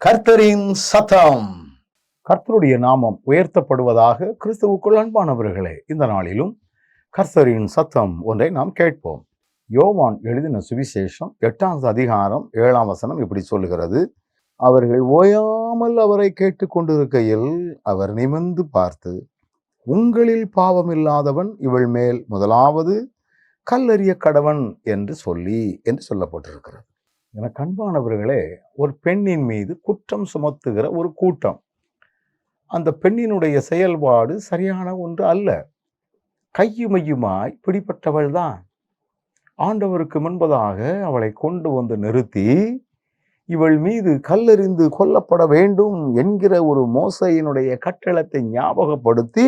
கர்த்தரின் சத்தம். கர்த்தருடைய நாமம் உயர்த்தப்படுவதாக கிறிஸ்துவுக்குள் அன்பானவர்களே இந்த நாளிலும் கர்த்தரின் சத்தம் ஒன்றை நாம் கேட்போம். யோவான் எழுதின சுவிசேஷம் எட்டாவது அதிகாரம் ஏழாம் வசனம் இப்படி சொல்லுகிறது. அவர்கள் ஓயாமல் அவரை கேட்டுக்கொண்டிருக்கையில் அவர் நிமிர்ந்து பார்த்து உங்களில் பாவம் இல்லாதவன் இவள் மேல் முதலாவது கல்லறிய கடவன் என்று சொல்லி என்று சொல்லப்பட்டிருக்கிறது. என கண்பானவர்களே ஒரு பெண்ணின் மீது குற்றம் சுமத்துகிற ஒரு கூட்டம். அந்த பெண்ணினுடைய செயல்பாடு சரியான ஒன்று அல்ல. கையுமையுமாய் பிடிப்பட்டவள் தான். ஆண்டவருக்கு முன்பதாக அவளை கொண்டு வந்து நிறுத்தி இவள் மீது கல்லெறிந்து கொல்லப்பட வேண்டும் என்கிற ஒரு மோசையினுடைய கட்டளத்தை ஞாபகப்படுத்தி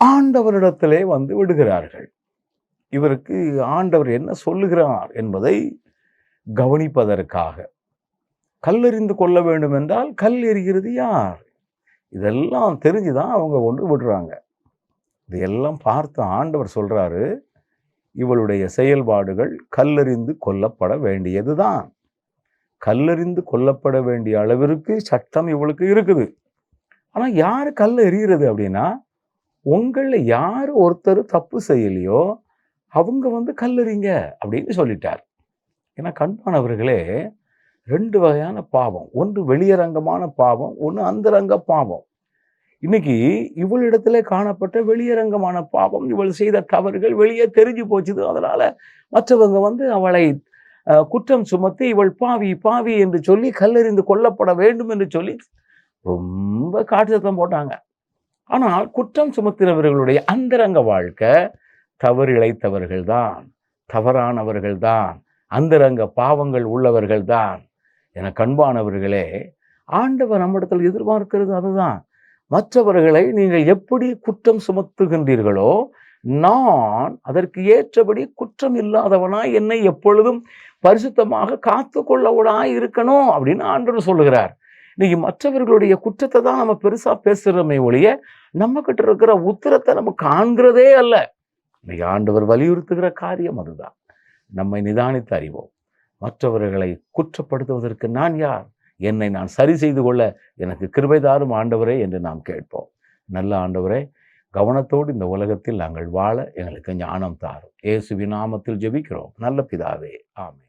ஆண்டவரிடத்திலே வந்து விடுகிறார்கள். இவருக்கு ஆண்டவர் என்ன சொல்லுகிறார் என்பதை கவனிப்பதற்காக. கல்லெறிந்து கொள்ள வேண்டும் என்றால் கல் எறிகிறது யார்? இதெல்லாம் தெரிஞ்சுதான் அவங்க ஒன்று விடுறாங்க. இதையெல்லாம் பார்த்து ஆண்டவர் சொல்றாரு இவளுடைய செயல்பாடுகள் கல்லறிந்து கொல்லப்பட வேண்டியதுதான். கல்லறிந்து கொல்லப்பட வேண்டிய அளவிற்கு சட்டம் இவளுக்கு இருக்குது. ஆனால் யார் கல் எறிகிறது அப்படின்னா உங்களில் யார் ஒருத்தர் தப்பு செய்யலையோ அவங்க வந்து கல்லறிங்க அப்படின்னு சொல்லிட்டார். ஏன்னா கண்பானவர்களே ரெண்டு வகையான பாவம். ஒன்று வெளியரங்கமான பாவம் ஒன்று அந்தரங்க பாவம். இன்னைக்கு இவளிடத்துல காணப்பட்ட வெளியரங்கமான பாவம் இவள் செய்த தவறுகள் வெளியே தெரிஞ்சு போச்சுது. அதனால் மற்றவங்க வந்து அவளை குற்றம் சுமத்தி இவள் பாவி பாவி என்று சொல்லி கல்லறிந்து கொல்லப்பட வேண்டும் என்று சொல்லி ரொம்ப காட்டு சத்தம் போட்டாங்க. ஆனால் குற்றம் சுமத்தினவர்களுடைய அந்தரங்க வாழ்க்கை தவறு இழைத்தவர்கள்தான் தவறானவர்கள்தான் அந்தரங்க பாவங்கள் உள்ளவர்கள் தான். என கண்பானவர்களே ஆண்டவர் நம்மிடத்தில் எதிர்பார்க்கிறது அதுதான். மற்றவர்களை நீங்கள் எப்படி குற்றம் சுமத்துகின்றீர்களோ நான் அதற்கு ஏற்றபடி குற்றம் இல்லாதவனாய் என்னை எப்பொழுதும் பரிசுத்தமாக காத்து கொள்ளவனாய் இருக்கணும் அப்படின்னு ஆண்டவர் சொல்லுகிறார். இன்னைக்கு மற்றவர்களுடைய குற்றத்தை தான் நம்ம பெருசாக பேசுகிறோமே ஒழிய நம்ம கிட்ட இருக்கிற உத்தரத்தை நம்ம காண்கிறதே அல்ல. இன்னைக்கு ஆண்டவர் வலியுறுத்துகிற காரியம் அதுதான். நம்மை நிதானித்து அறிவோம். மற்றவர்களை குற்றப்படுத்துவதற்கு நான் யார்? என்னை நான் சரி செய்து கொள்ள எனக்கு கிருபைதாரும் ஆண்டவரே என்று நாம் கேட்போம். நல்ல ஆண்டவரே கவனத்தோடு இந்த உலகத்தில் நாங்கள் வாழ எங்களுக்கு ஞானம் தாரும். ஏசுவி நாமத்தில் ஜெபிக்கிறோம். நல்ல பிதாவே. ஆமே